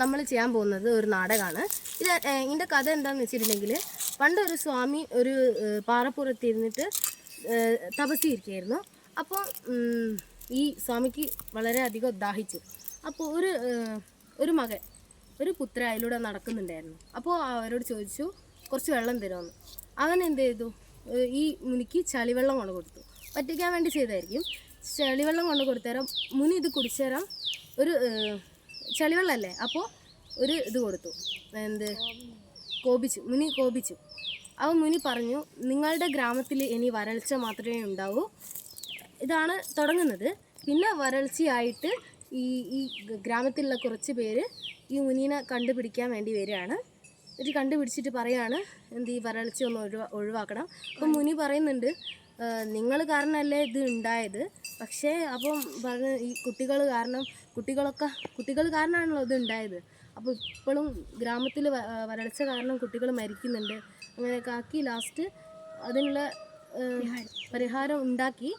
നമ്മൾ ചെയ്യാൻ പോകുന്നത് ഒരു നാടകമാണ് ഇത് ഇതിന്റെ കഥ എന്താണെന്ന് വെച്ചിട്ടുണ്ടെങ്കിൽ ഒരു സ്വാമി ഒരു പാറപ്പുറത്തിരുന്നിട്ട് ഇരിക്കുകയായിരുന്നു. അപ്പോൾ ഈ സ്വാമിക്ക് വളരെയധികം ദാഹിച്ചു. അപ്പോൾ ഒരു ഒരു മകൻ ഒരു പുത്ര അതിലൂടെ നടക്കുന്നുണ്ടായിരുന്നു. അപ്പോൾ അവരോട് ചോദിച്ചു കുറച്ച് വെള്ളം തരുമെന്ന് അവൻ എന്ത് ചെയ്തു? ഈ മുനിക്ക് ചളിവെള്ളം കൊണ്ട് കൊടുത്തു. പറ്റിക്കാൻ വേണ്ടി ചെയ്തായിരിക്കും. ചളിവെള്ളം കൊണ്ട് കൊടുത്തേരം മുനി ഇത് കുടിച്ചേരം ഒരു ചളിവെള്ളമല്ലേ അപ്പോൾ ഒരു ഇത് കൊടുത്തു. എന്ത്? കോപിച്ചു. മുനി കോപിച്ചു. അവൻ മുനി പറഞ്ഞു നിങ്ങളുടെ ഗ്രാമത്തിൽ ഇനി വരൾച്ച മാത്രമേ ഉണ്ടാവൂ. ഇതാണ് തുടങ്ങുന്നത്. പിന്നെ വരൾച്ചയായിട്ട് ഈ ഈ ഗ്രാമത്തിലുള്ള കുറച്ച് പേര് ഈ മുനീനെ കണ്ടുപിടിക്കാൻ വേണ്ടി വരികയാണ്. ഇത് കണ്ടുപിടിച്ചിട്ട് പറയാണ് എന്ത് ഈ വരൾച്ച ഒന്ന് ഒഴിവാ ഒഴിവാക്കണം. അപ്പം മുനി പറയുന്നുണ്ട് നിങ്ങൾ കാരണമല്ലേ ഇത് ഉണ്ടായത്? പക്ഷേ അപ്പം പറഞ്ഞ് ഈ കുട്ടികൾ കാരണം കുട്ടികളൊക്കെ കുട്ടികൾ കാരണമാണല്ലോ ഇത് ഉണ്ടായത്. അപ്പോൾ ഇപ്പോഴും ഗ്രാമത്തിൽ വരൾച്ച കാരണം കുട്ടികൾ മരിക്കുന്നുണ്ട്. അങ്ങനെയൊക്കെ ആക്കി ലാസ്റ്റ് അതിനുള്ള പരിഹാരം ഉണ്ടാക്കി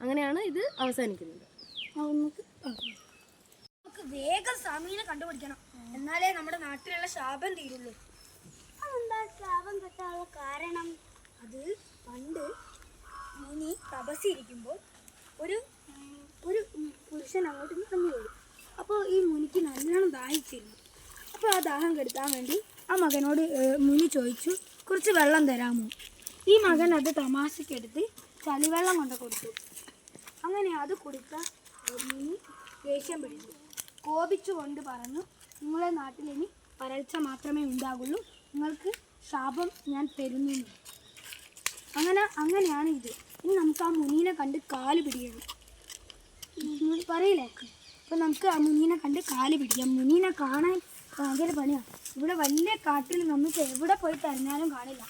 അങ്ങനെയാണ് ഇത് അവസാനിക്കുന്നത്. നമുക്ക് വേഗം സ്വാമീനെ കണ്ടുപിടിക്കണം. എന്നാലേ നമ്മുടെ നാട്ടിലുള്ള ശാപം തീരുള്ളൂ. അതെന്താ ശാപം കിട്ടാനുള്ള കാരണം? അത് പണ്ട് മുനി തപസ്സിരിക്കുമ്പോൾ ഒരു ഒരു പുരുഷൻ അങ്ങോട്ട് ഇറങ്ങി വരും അപ്പോൾ ഈ മുനിക്ക് നല്ലോണം ദാഹിച്ചിരുന്നു. അപ്പോൾ ആ ദാഹം കെടുത്താൻ വേണ്ടി ആ മകനോട് മുനി ചോദിച്ചു കുറച്ച് വെള്ളം തരാമോ? ഈ മകൻ അത് തമാശക്കെടുത്ത് ചളിവെള്ളം കൊണ്ട് കൊടുത്തു. അങ്ങനെ അത് കുടിച്ച മുനി ദേഷ്യം പിടിച്ചു. കോപിച്ചുകൊണ്ട് പറഞ്ഞു നിങ്ങളെ നാട്ടിൽ ഇനി വരൾച്ച മാത്രമേ ഉണ്ടാകുള്ളൂ. നിങ്ങൾക്ക് ശാപം ഞാൻ തരുന്നു എന്ന്." അങ്ങനെ അങ്ങനെയാണ് ഇത്. ഇനി നമുക്ക് ആ മുനീനെ കണ്ട് കാൽ പിടിക്കണം പറയില്ലേ? അപ്പം നമുക്ക് ആ മുനീനെ കണ്ട് കാൽ പിടിക്കാം. മുനീനെ കാണാൻ ഭയങ്കര പണിയാണ് ഇവിടെ വലിയ കാട്ടിൽ നമുക്ക് എവിടെ പോയി തെരഞ്ഞാലും കാണില്ല.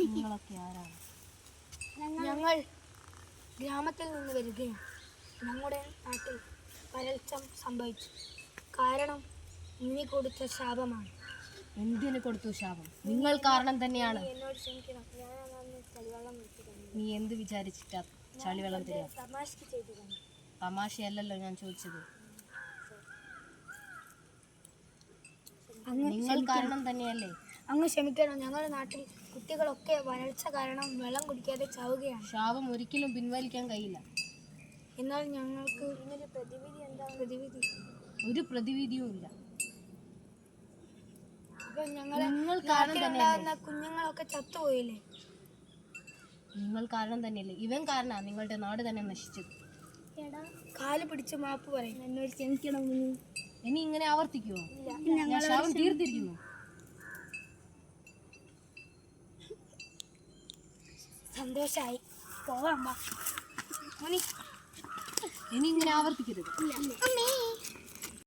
നിങ്ങളൊക്കെ ആരാണ്? ഞങ്ങൾ ഗ്രാമത്തിൽ നിന്ന് വരികയും നമ്മുടെ നാട്ടിൽ വരൾച്ച സംഭവിച്ചു. കാരണം ഇനി കൊടുത്ത ശാപമാണ്. എന്തിനു കൊടുത്തു ശാപം? നിങ്ങൾ കാരണം തന്നെയാണ്. എന്നോട് ക്ഷമിക്കണം. ഞാൻ ചളിവെള്ളം നീ എന്ത് വിചാരിച്ചിട്ടാ ചളിവെള്ളം തരാം തമാശക്ക് ചെയ്തതാണ്. തമാശയല്ലല്ലോ ഞാൻ ചോദിച്ചത്. നിങ്ങൾ കാരണം തന്നെയല്ലേ? അങ്ങ് ക്ഷമിക്കണം. ഞങ്ങളുടെ നാട്ടിൽ കുട്ടികളൊക്കെ വരൾച്ച കാരണം വെള്ളം കുടിക്കാതെ ചാവുകയാണ്. ശാപം ഒരിക്കലും പിൻവലിക്കാൻ കഴിയില്ല. എന്നാൽ ഞങ്ങൾക്ക് ഇതിനൊരു പ്രതിവിധി എന്താ പ്രതിവിധി. ഒരു പ്രതിവിധിയും ഇല്ല. നിങ്ങൾ കാരണം നാട്ടിലുണ്ടാകുന്ന കുഞ്ഞുങ്ങളൊക്കെ ചത്തുപോയില്ലേ? നിങ്ങൾ കാരണം തന്നെയല്ലേ? ഇവൻ കാരണമാണ് നിങ്ങളുടെ നാട് തന്നെ നശിച്ചത്. കാൽ പിടിച്ച് മാപ്പ് പറയും. എന്നോട് ക്ഷമിക്കണം ഇനി ഇങ്ങനെ ആവർത്തിക്കുമോ ഞാൻ ശാപം തീർത്തിരിക്കുന്നു. സന്തോഷായി. പോവാം മുനി. ഇനി ഇങ്ങനെ ആവർത്തിക്കരുത്.